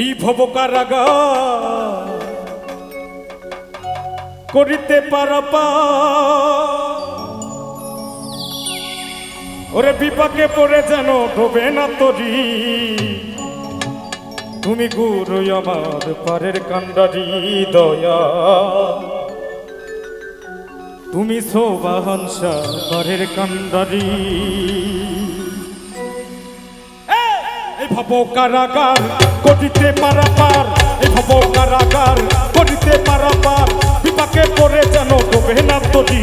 এই ভবকারাগা করিতে পারাপা ওরে বিপাকে পড়ে যেন ডোবে না তরি। তুমি গুরু আমার পারের কান্ডারি দয়া। তুমি শোভাহংসা পারের কান্ডারি ভব কারাগার করিতে পারাপার। এ ভব কারাগার করিতে পারাপার। বিপাকে পড়ে যেন ডোবে না তরি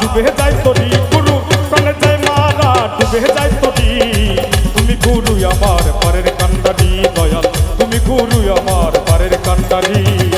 ডুবে যাই তরি গুরু প্রাণে যাই মারা, ডুবে যাই তরি। তুমি গুরু আমার পারের কান্দারি দয়াল। তুমি গুরু আমার পারের কান্ডারি।